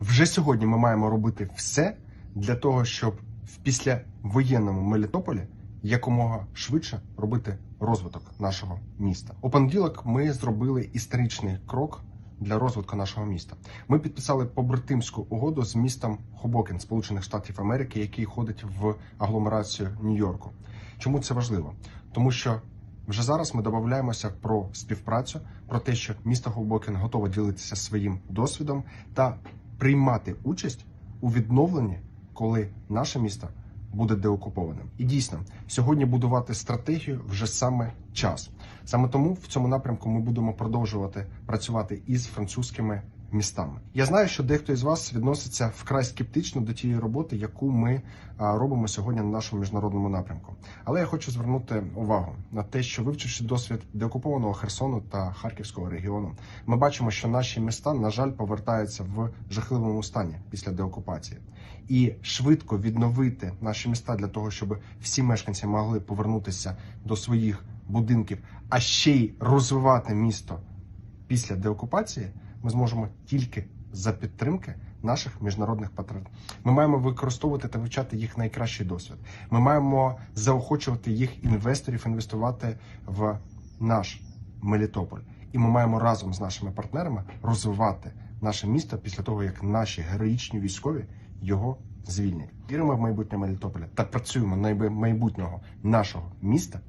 Вже сьогодні ми маємо робити все для того, щоб в післявоєнному Мелітополі якомога швидше робити розвиток нашого міста. У понеділок ми зробили історичний крок для розвитку нашого міста. Ми підписали побратимську угоду з містом Хобокін, Сполучених Штатів Америки, який входить в агломерацію Нью-Йорку. Чому це важливо? Тому що вже зараз ми домовляємося про співпрацю, про те, що місто Хобокін готове ділитися своїм досвідом та приймати участь у відновленні, коли наше місто буде деокупованим. І дійсно, сьогодні будувати стратегію вже саме час. Саме тому в цьому напрямку ми будемо продовжувати працювати із французькими містами. Я знаю, що дехто із вас відноситься вкрай скептично до тієї роботи, яку ми робимо сьогодні на нашому міжнародному напрямку. Але я хочу звернути увагу на те, що вивчивши досвід деокупованого Херсону та Харківського регіону, ми бачимо, що наші міста, на жаль, повертаються в жахливому стані після деокупації. І швидко відновити наші міста для того, щоб всі мешканці могли повернутися до своїх будинків, а ще й розвивати місто після деокупації, ми зможемо тільки за підтримки наших міжнародних партнерів. Ми маємо використовувати та вивчати їх найкращий досвід. Ми маємо заохочувати їх інвесторів інвестувати в наш Мелітополь. І ми маємо разом з нашими партнерами розвивати наше місто після того, як наші героїчні військові його звільнять. Віримо в майбутнє Мелітополя та працюємо на майбутнього нашого міста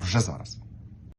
вже зараз.